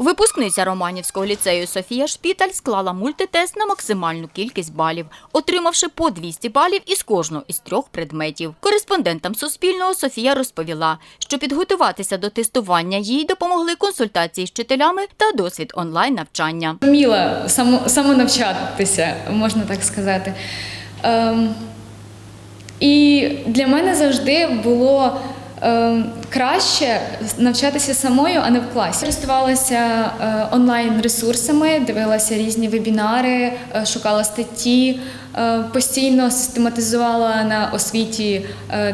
Випускниця Романівського ліцею Софія Шпіталь склала мультитест на максимальну кількість балів, отримавши по 200 балів із кожного із трьох предметів. Кореспондентам Суспільного Софія розповіла, що підготуватися до тестування їй допомогли консультації з вчителями та досвід онлайн-навчання. вміла само, самонавчатися, можна так сказати. Ем, і для мене завжди було краще навчатися самою, а не в класі. Користувалася е, онлайн-ресурсами, дивилася різні вебінари, е, шукала статті, е, постійно систематизувала на освіті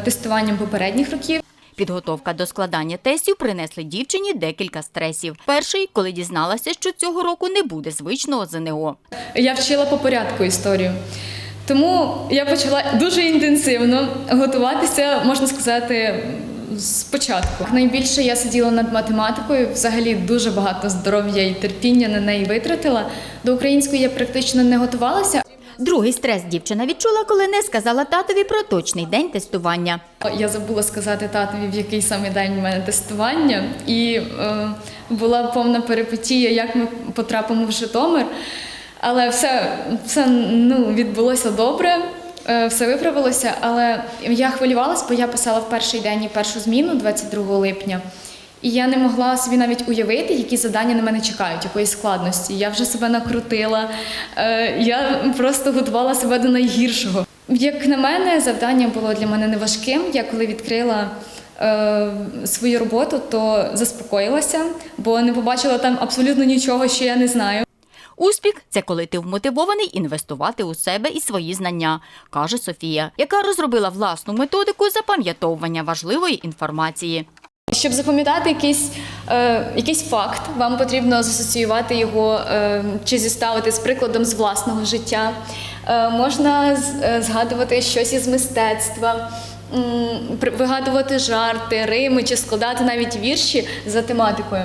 тестуванням попередніх років. Підготовка до складання тестів принесли дівчині декілька стресів. Перший, коли дізналася, що цього року не буде звичного ЗНО. Я вчила по порядку історію. Тому я почала дуже інтенсивно готуватися, можна сказати, спочатку. Найбільше я сиділа над математикою, взагалі дуже багато здоров'я і терпіння на неї витратила. До української я практично не готувалася. Другий стрес дівчина відчула, коли не сказала татові про точний день тестування. Я забула сказати татові, в який саме день у мене тестування, і е, була повна перипетія, як ми потрапимо в Житомир. Але все, все ну, відбулося добре, е, все виправилося. Але я хвилювалася, бо я писала в перший день і першу зміну 22 липня. І я не могла собі навіть уявити, які завдання на мене чекають, якоїсь складності. Я вже себе накрутила, е, я просто готувала себе до найгіршого. Як на мене, завдання було для мене неважким. Я коли відкрила е, свою роботу, то заспокоїлася, бо не побачила там абсолютно нічого, що я не знаю. Успіх це коли ти вмотивований інвестувати у себе і свої знання, каже Софія, яка розробила власну методику запам'ятовування важливої інформації. Щоб запам'ятати якийсь, е, якийсь факт, вам потрібно засоціювати його е, чи зіставити з прикладом з власного життя. Е, можна е, згадувати щось із мистецтва, вигадувати жарти, рими чи складати навіть вірші за тематикою.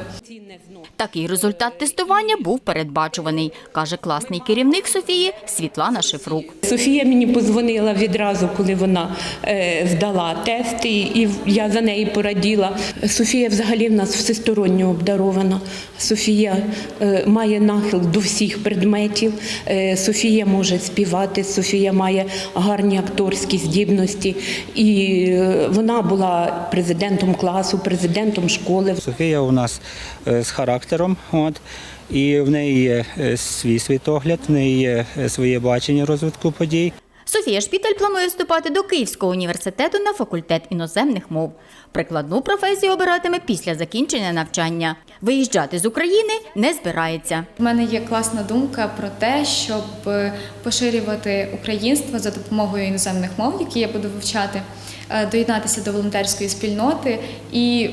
Такий результат тестування був передбачуваний, каже класний керівник Софії Світлана Шифрук. Софія мені позвонила відразу, коли вона е, здала тест, і, і я за неї пораділа. Софія взагалі в нас всесторонньо обдарована. Софія е, має нахил до всіх предметів. Е, Софія може співати, Софія має гарні акторські здібності. І е, вона була президентом класу, президентом школи. Софія у нас е, з характером, от, і в неї є е, свій світогляд, в неї є своє бачення розвитку подій. Софія Шпітель планує вступати до Київського університету на факультет іноземних мов. Прикладну професію обиратиме після закінчення навчання. Виїжджати з України не збирається. У мене є класна думка про те, щоб поширювати українство за допомогою іноземних мов, які я буду вивчати, е, доєднатися до волонтерської спільноти і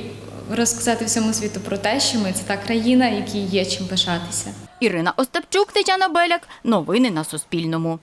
розказати всьому світу про те, що ми це та країна, якій є чим пишатися. Ірина Остапчук, Тетяна Беляк. Новини на Суспільному.